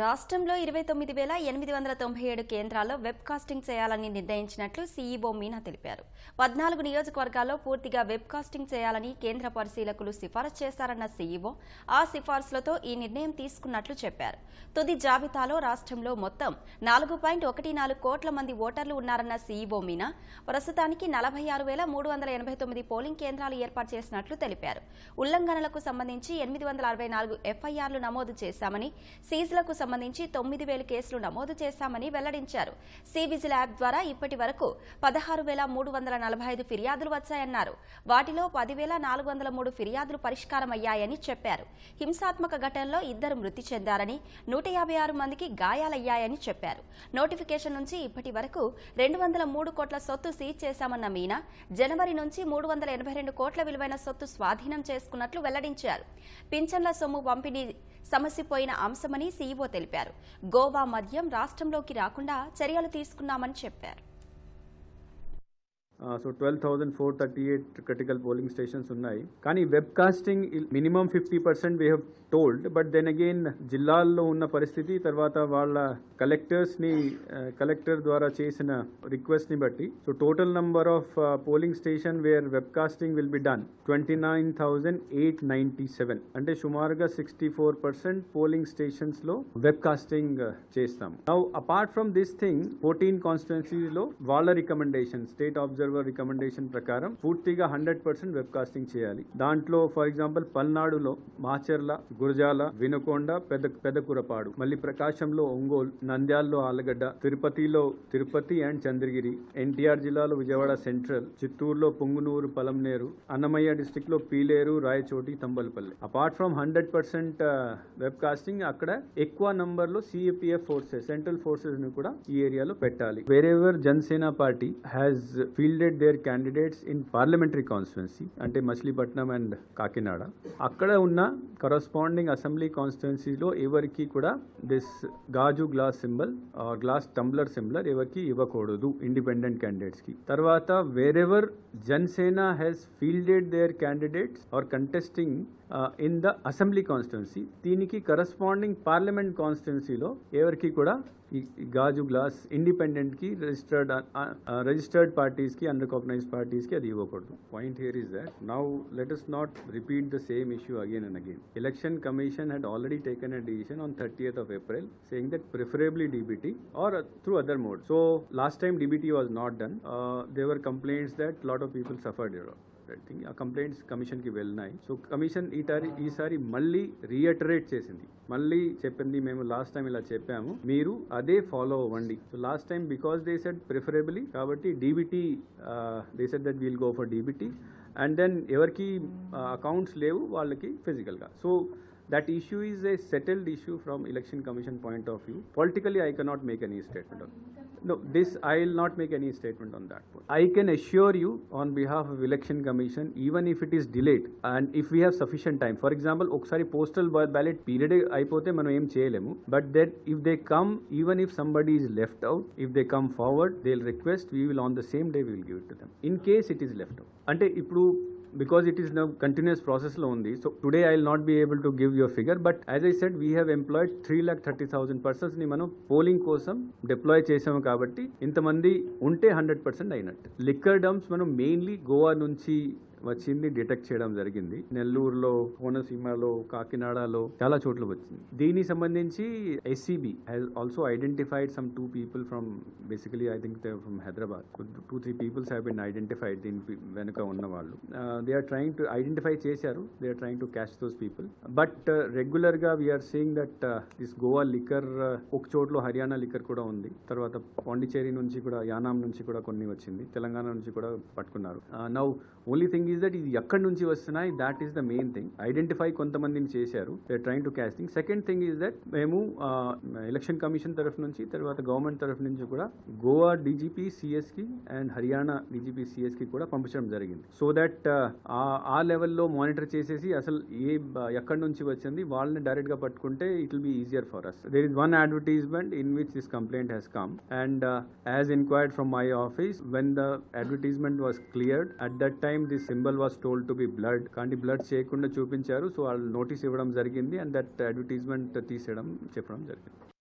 రాష్ట్రంలో ఇరవై తొమ్మిది వేల ఎనిమిది వందల తొంభై ఏడు కేంద్రాల్లో వెబ్ కాస్టింగ్ చేయాలని నిర్ణయించినట్లు సీఈఓ మీనా తెలిపారు. పద్నాలుగు నియోజకవర్గాల్లో పూర్తిగా వెబ్ కాస్టింగ్ చేయాలని కేంద్ర పరిశీలకులు సిఫారసు చేశారన్న సీఈఓ ఆ సిఫార్సులతో ఈ నిర్ణయం తీసుకున్నట్లు చెప్పారు. తుది జాబితాలో రాష్ట్రంలో మొత్తం నాలుగు పాయింట్ ఒకటి నాలుగు కోట్ల మంది ఓటర్లు ఉన్నారన్న సీఈఓ మీనా ప్రస్తుతానికి నలభై ఆరు వేల మూడు వందల ఎనభై తొమ్మిది పోలింగ్ కేంద్రాలు ఏర్పాటు చేసినట్లు తెలిపారు. ఉల్లంఘనలకు సంబంధించి ఎనిమిది వందల అరవై నాలుగు ఎఫ్ఐఆర్లు నమోదు చేశామని సీజులకు సంబంధించి తొమ్మిది వేల కేసులు నమోదు చేశామని వెల్లడించారు. సివిజిల్ యాప్ ద్వారా ఇప్పటి వరకు పదహారు వేల మూడు వందల నలభై ఐదు ఫిర్యాదులు వచ్చాయన్నారు. వాటిలో పదివేల నాలుగు వందల మూడు ఫిర్యాదులు పరిష్కారమయ్యాయని చెప్పారు. హింసాత్మక ఘటనలో ఇద్దరు మృతి చెందారని నూట యాభై ఆరు మందికి గాయాలయ్యాయని చెప్పారు. నోటిఫికేషన్ నుంచి ఇప్పటి వరకు రెండు వందల మూడు కోట్ల సొత్తు సీజ్ చేశామన్న మీనా జనవరి నుంచి మూడు వందల ఎనభై రెండు కోట్ల విలువైన సొత్తు స్వాధీనం చేసుకున్నట్లు వెల్లడించారు. పింఛన్ల సొమ్ము పంపిణీ సమస్యపోయిన అంశమని సీఈఓ తెలిపారు. గోవా మద్యం రాష్ట్రంలోకి రాకుండా చర్యలు తీసుకున్నామని చెప్పారు. So twelve thousand four thirty eight critical polling stations ఉన్నాయి. కానీ web casting minimum fifty percent we have told but then again జిల్లాల్లో ఉన్న పరిస్థితి తర్వాత వాళ్ళ కలెక్టర్స్ని కలెక్టర్ ద్వారా చేసిన రిక్వెస్ట్ని బట్టి so total number of polling station where web casting will be done twenty nine thousand eight ninety seven అంటే సుమారుగా సిక్స్టీ ఫోర్ పర్సెంట్ పోలింగ్ స్టేషన్స్లో వెబ్ కాస్టింగ్ చేస్తాం. Now apart from this thing fourteen కాన్స్టిట్యున్సీలో వాళ్ళ recommendation state observe observer recommendation ప్రకారం పూర్తిగా hundred percent web casting చేయాలి. దాంట్లో ఫర్ ఎగ్జాంపుల్ పల్నాడులో మాచర్ల గురజాల వినుకొండ పెద్ద పెదకురపాడు మళ్ళీ ప్రకాశంలో ఒంగోలు నంద్యాలలో ఆలగడ్డ తిరుపతిలో తిరుపతి అండ్ చంద్రగిరి ఎన్టీఆర్ జిల్లాలో విజయవాడ సెంట్రల్ చిత్తూరులో పొంగునూరు పలంనేరు అన్నమయ్య డిస్టిక్లో Piler Rayachoti Thamballapalle. Apart from hundred percent web casting అక్కడ ఎక్కువ నంబర్లో సిఏపిఎఫ్ ఫోర్సెస్ సెంట్రల్ ఫోర్సెస్ని కూడా ఈ ఏరియాలో పెట్టాలి. Wherever Janasena party has field fielded their candidates in parliamentary constituency అంటే మచిలీపట్నం అండ్ కాకినాడ. అక్కడ ఉన్న కరస్పాండింగ్ అసెంబ్లీ కాన్స్టిట్యున్సీలో ఎవరికి కూడా దిస్ గాజు గ్లాస్ సింబల్ గ్లాస్ టంబ్లర్ సింబలర్ ఎవరికి ఇవ్వకూడదు ఇండిపెండెంట్ క్యాండిడేట్స్కి. తర్వాత wherever Janasena has fielded their candidates are contesting in the assembly constituency దీనికి కరస్పాండింగ్ పార్లమెంట్ కాన్స్టిట్యున్సీలో ఎవరికి కూడా ఈ గాజు గ్లాస్ ఇండిపెండెంట్కి రిజిస్టర్డ్ రిజిస్టర్డ్ పార్టీస్కి అన్రికగ్నైజ్డ్ పార్టీస్కి అది ఇవ్వకూడదు. Point here is that now let let's not repeat the same issue again and again election commission had already taken a decision on thirtieth of April saying that preferably DBT or through other mode so last time DBT was not done there were complaints that lot of people suffered your thing ఆ complaints కమిషన్కి వెళ్ళినాయి. So commission ఈసారి ఈసారి మళ్ళీ రియటరేట్ చేసింది. మళ్ళీ చెప్పింది మేము లాస్ట్ టైం ఇలా చెప్పాము. మీరు అదే ఫాలో అవ్వండి. So last time because they said preferably కాబట్టి DBT they said that we'll go for DBT and then ఎవరికి అకౌంట్స్ లేవు వాళ్ళకి ఫిజికల్గా so that issue is a settled issue from election commission point of view. Politically i cannot make any statement on no this i will not make any statement on that point. i can assure you on behalf of election commission even if it is delayed and if we have sufficient time for example ఒకసారి postal ballot period అయిపోతే మనం ఏం చేయలేము but that if they come even if somebody is left out if they come forward they will request we will on the same day will give it to them in case it is left out అంటే ఇప్పుడు because it is now continuous process ఉంది so today I will not be able to give your figure but as I said we have employed three lakh thirty thousand పర్సన్స్ని మనం polling కోసం deploy చేసాము కాబట్టి ఇంతమంది ఉంటే hundred percent అయినట్టు liquor dumps మనం mainly Goa నుంచి వచ్చింది డిటెక్ట్ చేయడం జరిగింది. నెల్లూరులో కోనసీమలో కాకినాడలో చాలా చోట్ల వచ్చింది. దీనికి సంబంధించి SCB has also identified some two people from basically I think from Hyderabad two three peoples have been identified దీని వెనుక ఉన్న వాళ్ళు. They are trying to identify చేశారు. They are trying to catch those people but రెగ్యులర్గా we are seeing that this Goa liquor ఒక చోట్ల Haryana liquor కూడా ఉంది. తర్వాత పాండిచేరి నుంచి కూడా యానాం నుంచి కూడా కొన్ని వచ్చింది. తెలంగాణ నుంచి కూడా పట్టుకున్నారు. Now only thing is that ఇది ఎక్కడి నుంచి వస్తున్నాయి? That is the main thing identify కొంతమందిని చేశారు. Train to casting second thing is that మేము ఎలక్షన్ కమిషన్ తరఫు నుంచి తర్వాత గవర్నమెంట్ తరఫు నుంచి కూడా గోవా డీజీపీ సిఎస్కి అండ్ హర్యానా డీజీపీ సిఎస్కి కూడా పంపించడం జరిగింది. సో దట్ ఆ లెవెల్లో మానిటర్ చేసేసి అసలు ఏ ఎక్కడి నుంచి వచ్చింది? వాళ్ళని డైరెక్ట్గా పట్టుకుంటే it will be easier for us there is one advertisement in which this complaint has come and as inquired from my office when the advertisement was cleared at that time this symbol was told to be blurred కానీ blurred చేయకుండా చూపించారు. So వాళ్ళు notice ఇవ్వడం జరిగింది. And that advertisement తీసేయడం చెప్పడం జరిగింది.